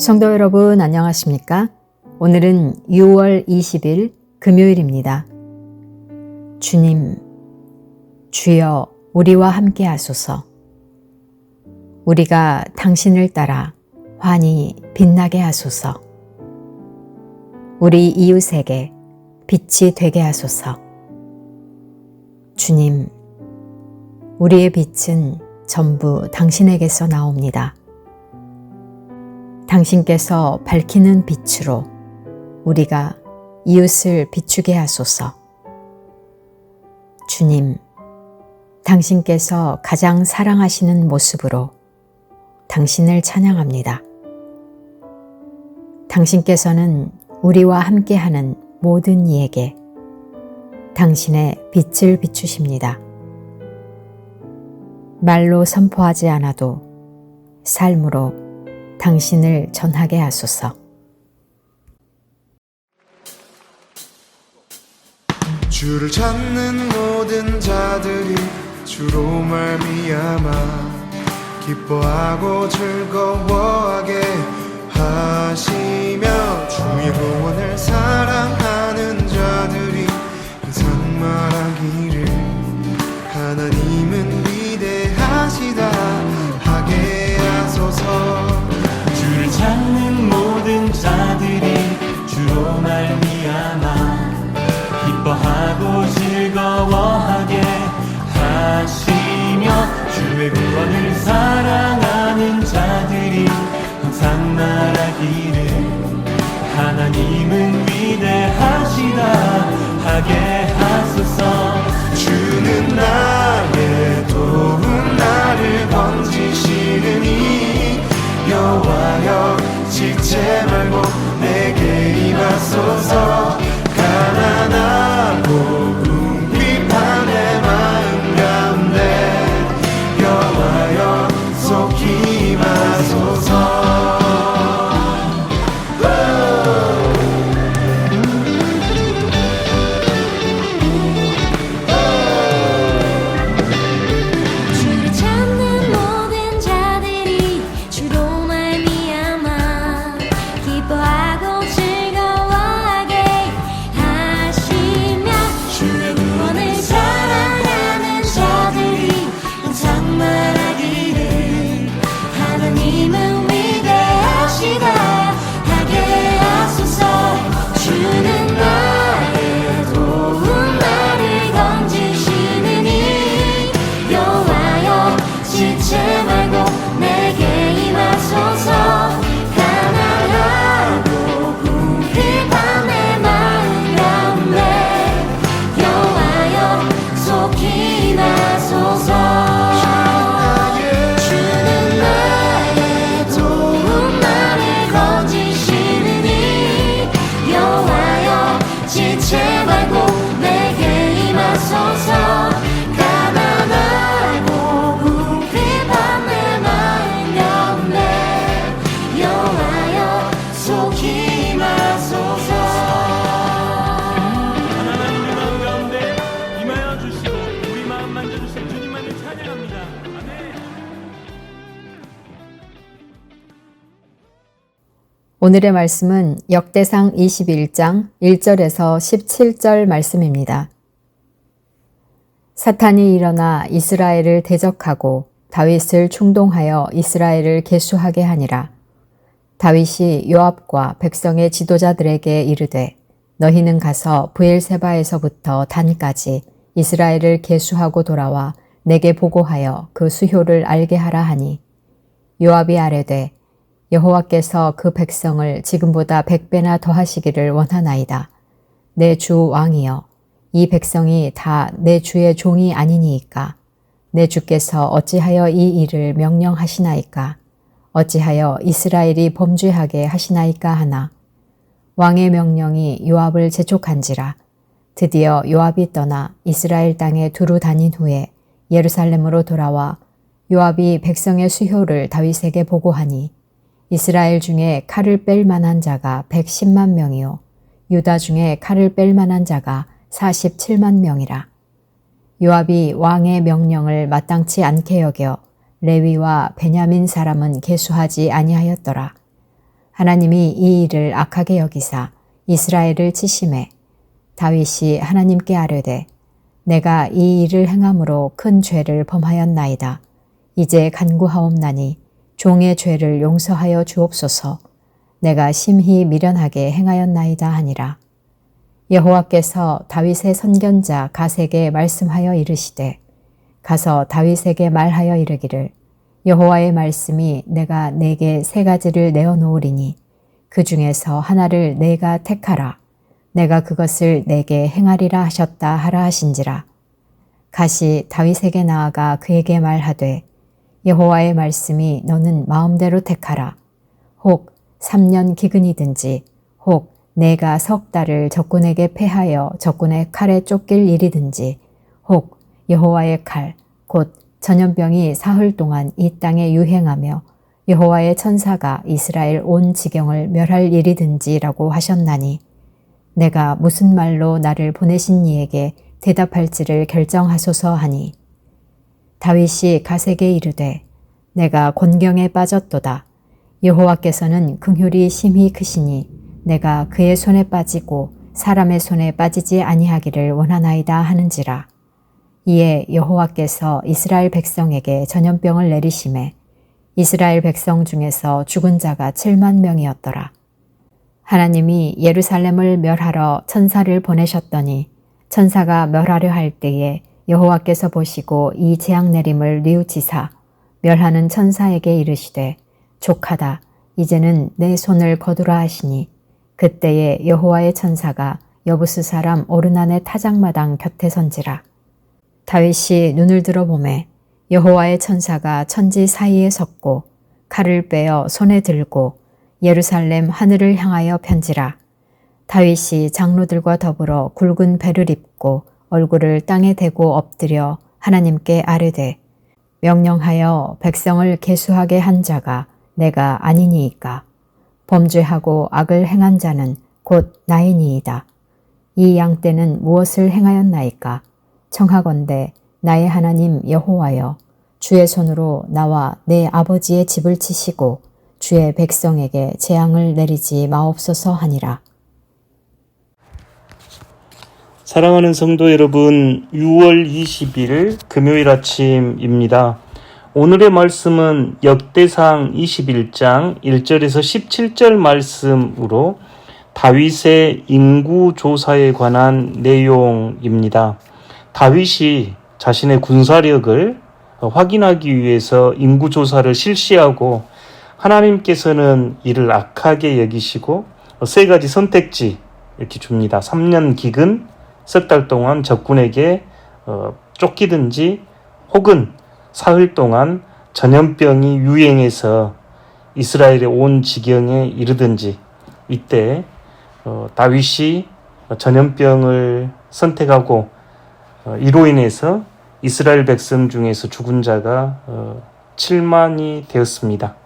성도 여러분 안녕하십니까? 오늘은 6월 20일 금요일입니다. 주님, 주여 우리와 함께 하소서. 우리가 당신을 따라 환히 빛나게 하소서. 우리 이웃에게 빛이 되게 하소서. 주님, 우리의 빛은 전부 당신에게서 나옵니다. 당신께서 밝히는 빛으로 우리가 이웃을 비추게 하소서. 주님, 당신께서 가장 사랑하시는 모습으로 당신을 찬양합니다. 당신께서는 우리와 함께하는 모든 이에게 당신의 빛을 비추십니다. 말로 선포하지 않아도 삶으로 당신을 전하게 하소서. 주를 찾는 모든 자들이 주로 말미암아 기뻐하고 즐거워하게 하시 내게 오늘의 말씀은 역대상 21장 1절에서 17절 말씀입니다. 사탄이 일어나 이스라엘을 대적하고 다윗을 충동하여 이스라엘을 계수하게 하니라. 다윗이 요압과 백성의 지도자들에게 이르되 너희는 가서 부엘세바에서부터 단까지 이스라엘을 계수하고 돌아와 내게 보고하여 그 수효를 알게 하라 하니 요압이 아뢰되 여호와께서 그 백성을 지금보다 백배나 더하시기를 원하나이다. 내 주 왕이여, 이 백성이 다 내 주의 종이 아니니이까. 내 주께서 어찌하여 이 일을 명령하시나이까? 어찌하여 이스라엘이 범죄하게 하시나이까 하나. 왕의 명령이 요압을 재촉한지라. 드디어 요압이 떠나 이스라엘 땅에 두루 다닌 후에 예루살렘으로 돌아와 요압이 백성의 수효를 다윗에게 보고하니 이스라엘 중에 칼을 뺄 만한 자가 110만 명이요 유다 중에 칼을 뺄 만한 자가 47만 명이라. 요압이 왕의 명령을 마땅치 않게 여겨 레위와 베냐민 사람은 계수하지 아니하였더라. 하나님이 이 일을 악하게 여기사 이스라엘을 치심해 다윗이 하나님께 아뢰되 내가 이 일을 행함으로 큰 죄를 범하였나이다. 이제 간구하옵나니 종의 죄를 용서하여 주옵소서. 내가 심히 미련하게 행하였나이다 하니라. 여호와께서 다윗의 선견자 가세게 말씀하여 이르시되 가서 다윗에게 말하여 이르기를 여호와의 말씀이 내가 내게 세 가지를 내어 놓으리니 그 중에서 하나를 내가 택하라 내가 그것을 내게 행하리라 하셨다 하라 하신지라 가시 다윗에게 나아가 그에게 말하되 여호와의 말씀이 너는 마음대로 택하라. 혹 3년 기근이든지 혹 내가 석 달을 적군에게 패하여 적군의 칼에 쫓길 일이든지 혹 여호와의 칼 곧 전염병이 사흘 동안 이 땅에 유행하며 여호와의 천사가 이스라엘 온 지경을 멸할 일이든지라고 하셨나니 내가 무슨 말로 나를 보내신 이에게 대답할지를 결정하소서 하니 다윗이 가세게 이르되 내가 곤경에 빠졌도다 여호와께서는 긍휼이 심히 크시니 내가 그의 손에 빠지고 사람의 손에 빠지지 아니하기를 원하나이다 하는지라 이에 여호와께서 이스라엘 백성에게 전염병을 내리심에 이스라엘 백성 중에서 죽은 자가 7만 명이었더라. 하나님이 예루살렘을 멸하러 천사를 보내셨더니 천사가 멸하려 할 때에 여호와께서 보시고 이 재앙 내림을 뉘우치사 멸하는 천사에게 이르시되 족하다 이제는 내 손을 거두라 하시니 그때에 여호와의 천사가 여부스 사람 오르난의 타작마당 곁에 선지라. 다윗이 눈을 들어 보매 여호와의 천사가 천지 사이에 섰고 칼을 빼어 손에 들고 예루살렘 하늘을 향하여 편지라. 다윗이 장로들과 더불어 굵은 배를 입고 얼굴을 땅에 대고 엎드려 하나님께 아뢰되 명령하여 백성을 계수하게 한 자가 내가 아니니이까 범죄하고 악을 행한 자는 곧 나이니이다. 이 양떼는 무엇을 행하였나이까? 청하건대 나의 하나님 여호와여 주의 손으로 나와 내 아버지의 집을 치시고 주의 백성에게 재앙을 내리지 마옵소서 하니라. 사랑하는 성도 여러분, 6월 20일 금요일 아침입니다. 오늘의 말씀은 역대상 21장 1절에서 17절 말씀으로 다윗의 인구 조사에 관한 내용입니다. 다윗이 자신의 군사력을 확인하기 위해서 인구 조사를 실시하고 하나님께서는 이를 악하게 여기시고 세 가지 선택지 이렇게 줍니다. 3년 기근, 석 달 동안 적군에게 어, 쫓기든지 혹은 사흘 동안 전염병이 유행해서 이스라엘의 온 지경에 이르든지 이때 어, 다윗이 전염병을 선택하고 어, 이로 인해서 이스라엘 백성 중에서 죽은 자가 어, 7만이 되었습니다.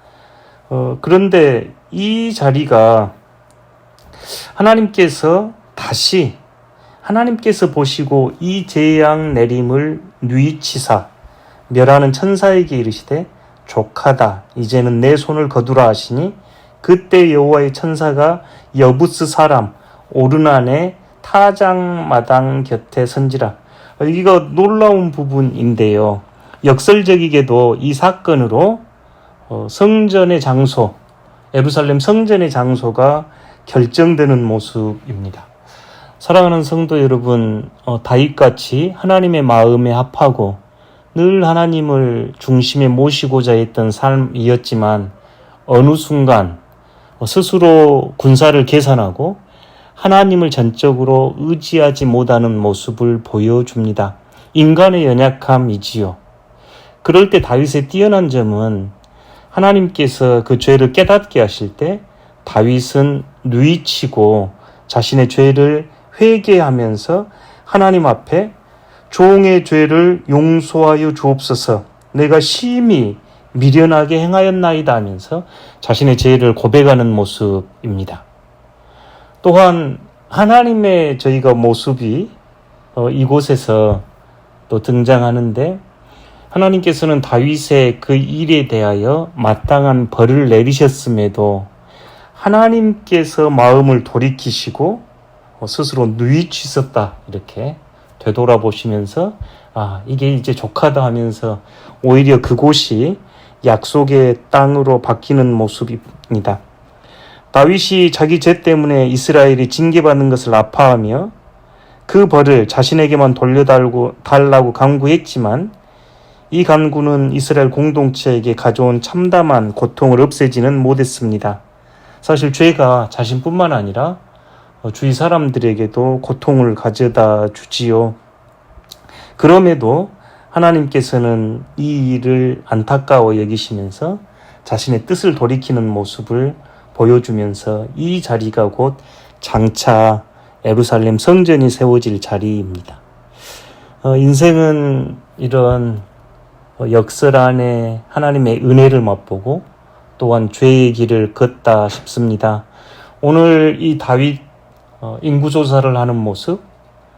어, 그런데 이 자리가 하나님께서 다시 하나님께서 보시고 이 재앙 내림을 뉘치사 멸하는 천사에게 이르시되 족하다 이제는 내 손을 거두라 하시니 그때 여호와의 천사가 여부스 사람 오르난의 타장 마당 곁에 선지라 이거 놀라운 부분인데요. 역설적이게도 이 사건으로 어, 성전의 장소, 예루살렘 성전의 장소가 결정되는 모습입니다. 사랑하는 성도 여러분, 어, 다윗같이 하나님의 마음에 합하고 늘 하나님을 중심에 모시고자 했던 삶이었지만 어느 순간 어, 스스로 군사를 계산하고 하나님을 전적으로 의지하지 못하는 모습을 보여줍니다. 인간의 연약함이지요. 그럴 때 다윗의 뛰어난 점은 하나님께서 그 죄를 깨닫게 하실 때 다윗은 누이치고 자신의 죄를 회개하면서 하나님 앞에 종의 죄를 용서하여 주옵소서 내가 심히 미련하게 행하였나이다 하면서 자신의 죄를 고백하는 모습입니다. 또한 하나님의 저희가 모습이 어, 이곳에서 또 등장하는데 하나님께서는 다윗의 그 일에 대하여 마땅한 벌을 내리셨음에도 하나님께서 마음을 돌이키시고 어, 스스로 누이치셨다 이렇게 되돌아보시면서 아 이게 이제 족하다 하면서 오히려 그곳이 약속의 땅으로 바뀌는 모습입니다. 다윗이 자기 죄 때문에 이스라엘이 징계받는 것을 아파하며 그 벌을 자신에게만 돌려달고 달라고 간구했지만 이 간구는 이스라엘 공동체에게 가져온 참담한 고통을 없애지는 못했습니다. 사실 죄가 자신뿐만 아니라 어, 주위 사람들에게도 고통을 가져다 주지요. 그럼에도 하나님께서는 이 일을 안타까워 여기시면서 자신의 뜻을 돌이키는 모습을 보여주면서 이 자리가 곧 장차 예루살렘 성전이 세워질 자리입니다. 어, 인생은 이런 어, 역설 안에 하나님의 은혜를 맛보고 또한 죄의 길을 걷다 싶습니다. 오늘 이 다윗 어, 인구조사를 하는 모습,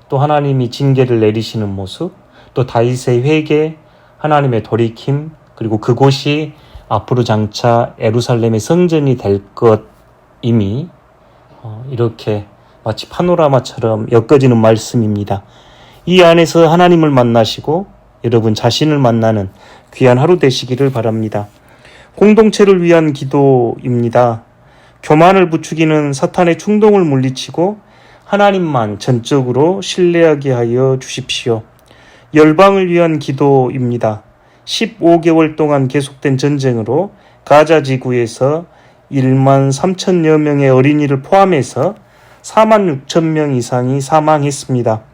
또 하나님이 징계를 내리시는 모습, 또 다윗의 회개, 하나님의 돌이킴, 그리고 그곳이 앞으로 장차 에루살렘의 성전이 될 것임이 어, 이렇게 마치 파노라마처럼 엮어지는 말씀입니다. 이 안에서 하나님을 만나시고 여러분 자신을 만나는 귀한 하루 되시기를 바랍니다. 공동체를 위한 기도입니다. 교만을 부추기는 사탄의 충동을 물리치고 하나님만 전적으로 신뢰하게 하여 주십시오. 열방을 위한 기도입니다. 15개월 동안 계속된 전쟁으로 가자 지구에서 1만 3천여 명의 어린이를 포함해서 4만 6천 명 이상이 사망했습니다.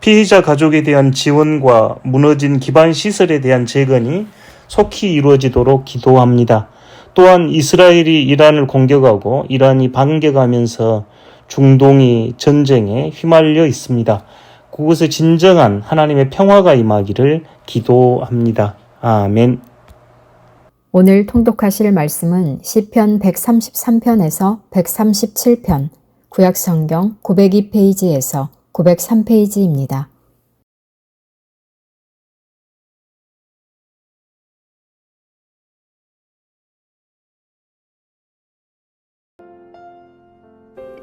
피해자 가족에 대한 지원과 무너진 기반 시설에 대한 재건이 속히 이루어지도록 기도합니다. 또한 이스라엘이 이란을 공격하고 이란이 반격하면서 중동이 전쟁에 휘말려 있습니다. 그곳에 진정한 하나님의 평화가 임하기를 기도합니다. 아멘. 오늘 통독하실 말씀은 시편 133편에서 137편, 구약 성경 902페이지에서 903페이지입니다.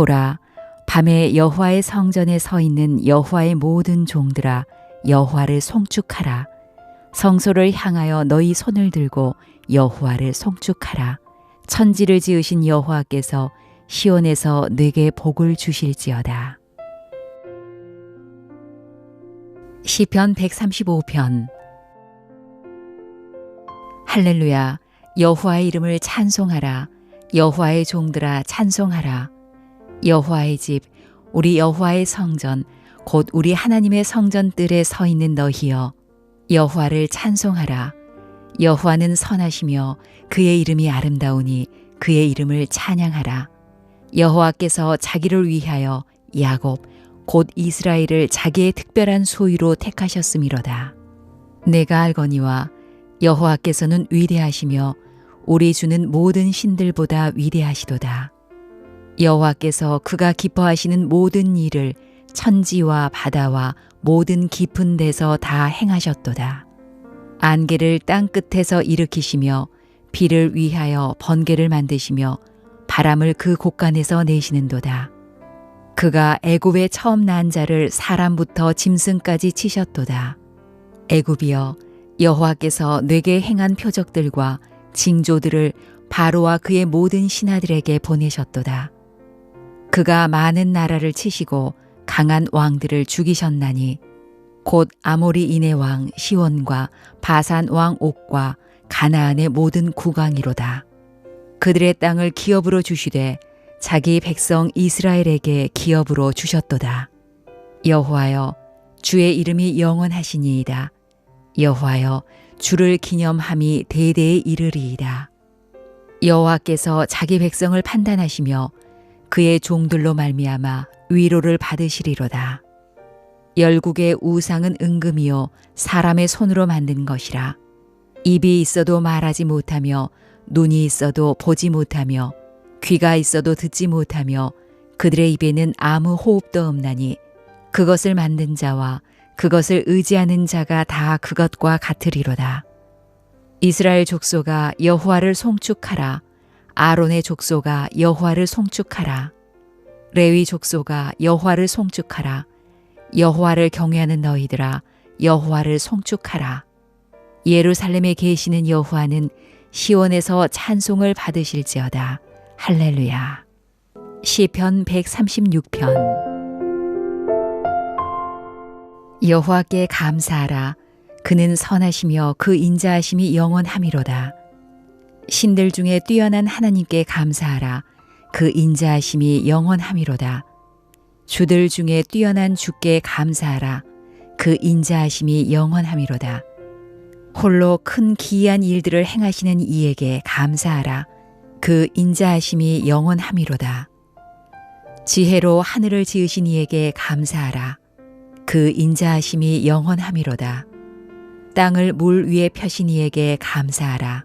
보라. 밤에 여호와의 성전에 서 있는 여호와의 모든 종들아 여호와를 송축하라. 성소를 향하여 너희 손을 들고 여호와를 송축하라. 천지를 지으신 여호와께서 시온에서 내게 복을 주실지어다. 시편 135편. 할렐루야. 여호와의 이름을 찬송하라. 여호와의 종들아 찬송하라 여호와의 집 우리 여호와의 성전 곧 우리 하나님의 성전들에 서 있는 너희여 여호와를 찬송하라. 여호와는 선하시며 그의 이름이 아름다우니 그의 이름을 찬양하라. 여호와께서 자기를 위하여 야곱 곧 이스라엘을 자기의 특별한 소유로 택하셨음이로다. 내가 알거니와 여호와께서는 위대하시며 우리 주는 모든 신들보다 위대하시도다 여호와께서 그가 기뻐하시는 모든 일을 천지와 바다와 모든 깊은 데서 다 행하셨도다. 안개를 땅 끝에서 일으키시며 비를 위하여 번개를 만드시며 바람을 그 곳간에서 내시는도다. 그가 애굽에 처음 난 자를 사람부터 짐승까지 치셨도다. 애굽이여 여호와께서 내게 행한 표적들과 징조들을 바로와 그의 모든 신하들에게 보내셨도다. 그가 많은 나라를 치시고 강한 왕들을 죽이셨나니 곧 아모리 이네 왕 시원과 바산 왕 옥과 가나안의 모든 국왕이로다. 그들의 땅을 기업으로 주시되 자기 백성 이스라엘에게 기업으로 주셨도다. 여호와여 주의 이름이 영원하시니이다. 여호와여 주를 기념함이 대대에 이르리이다. 여호와께서 자기 백성을 판단하시며 그의 종들로 말미암아 위로를 받으시리로다. 열국의 우상은 은금이요 사람의 손으로 만든 것이라. 입이 있어도 말하지 못하며 눈이 있어도 보지 못하며 귀가 있어도 듣지 못하며 그들의 입에는 아무 호흡도 없나니 그것을 만든 자와 그것을 의지하는 자가 다 그것과 같으리로다. 이스라엘 족소가 여호와를 송축하라. 아론의 족소가 여호와를 송축하라. 레위 족소가 여호와를 송축하라. 여호와를 경외하는 너희들아 여호와를 송축하라. 예루살렘에 계시는 여호와는 시온에서 찬송을 받으실지어다. 할렐루야. 시편 136편 여호와께 감사하라. 그는 선하시며 그 인자하심이 영원함이로다. 신들 중에 뛰어난 하나님께 감사하라. 그 인자하심이 영원함이로다. 주들 중에 뛰어난 주께 감사하라. 그 인자하심이 영원함이로다. 홀로 큰 기이한 일들을 행하시는 이에게 감사하라. 그 인자하심이 영원함이로다. 지혜로 하늘을 지으신 이에게 감사하라. 그 인자하심이 영원함이로다. 땅을 물 위에 펴신 이에게 감사하라.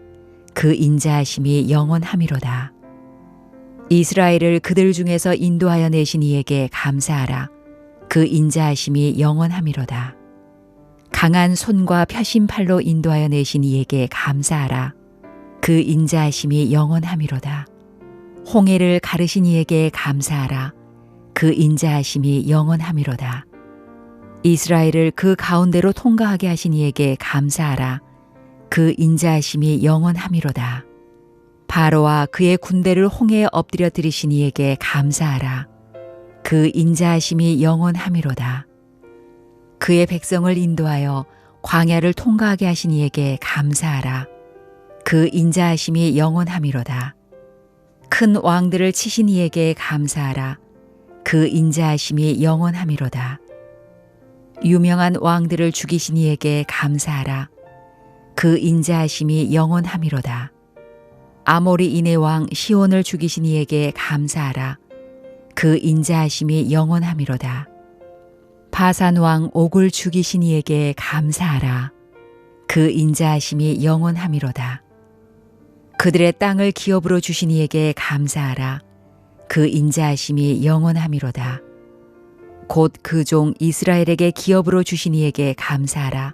그 인자하심이 영원함이로다. 이스라엘을 그들 중에서 인도하여 내신 이에게 감사하라. 그 인자하심이 영원함이로다. 강한 손과 펴신 팔로 인도하여 내신 이에게 감사하라. 그 인자하심이 영원함이로다. 홍해를 가르신 이에게 감사하라. 그 인자하심이 영원함이로다. 이스라엘을 그 가운데로 통과하게 하신 이에게 감사하라. 그 인자하심이 영원함이로다. 바로와 그의 군대를 홍해에 엎드려 들이신 이에게 감사하라. 그 인자하심이 영원함이로다. 그의 백성을 인도하여 광야를 통과하게 하신 이에게 감사하라. 그 인자하심이 영원함이로다. 큰 왕들을 치신 이에게 감사하라. 그 인자하심이 영원함이로다. 유명한 왕들을 죽이신 이에게 감사하라. 그 인자하심이 영원함이로다. 아모리 인의 왕 시온을 죽이신 이에게 감사하라. 그 인자하심이 영원함이로다. 바산 왕 옥을 죽이신 이에게 감사하라. 그 인자하심이 영원함이로다. 그들의 땅을 기업으로 주신 이에게 감사하라. 그 인자하심이 영원함이로다. 곧 그 종 이스라엘에게 기업으로 주신 이에게 감사하라.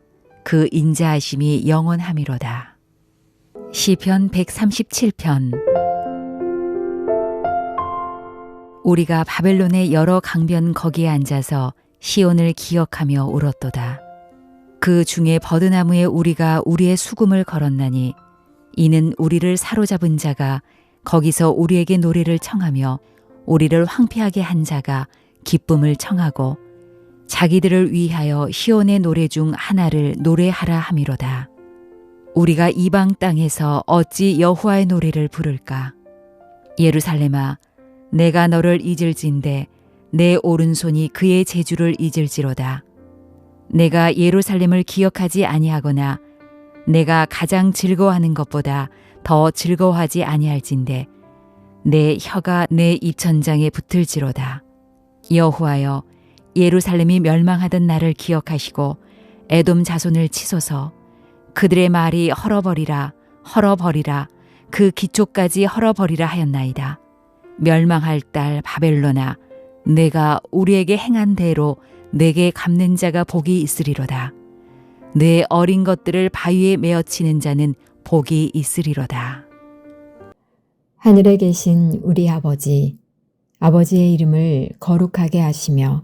그 인자하심이 영원함이로다. 시편 137편 우리가 바벨론의 여러 강변 거기에 앉아서 시온을 기억하며 울었도다. 그 중에 버드나무에 우리가 우리의 수금을 걸었나니 이는 우리를 사로잡은 자가 거기서 우리에게 노래를 청하며 우리를 황폐하게 한 자가 기쁨을 청하고 자기들을 위하여 시온의 노래 중 하나를 노래하라 함이로다. 우리가 이방 땅에서 어찌 여호와의 노래를 부를까? 예루살렘아, 내가 너를 잊을진데 내 오른손이 그의 재주를 잊을지로다. 내가 예루살렘을 기억하지 아니하거나 내가 가장 즐거워하는 것보다 더 즐거워하지 아니할진데 내 혀가 내 입천장에 붙을지로다. 여호와여 예루살렘이 멸망하던 날을 기억하시고 에돔 자손을 치소서 그들의 말이 헐어버리라 헐어버리라 그 기초까지 헐어버리라 하였나이다. 멸망할 딸 바벨로나 내가 우리에게 행한 대로 내게 갚는 자가 복이 있으리로다. 내 어린 것들을 바위에 메어치는 자는 복이 있으리로다. 하늘에 계신 우리 아버지, 아버지의 이름을 거룩하게 하시며,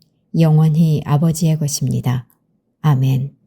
영원히 아버지의 것입니다. 아멘.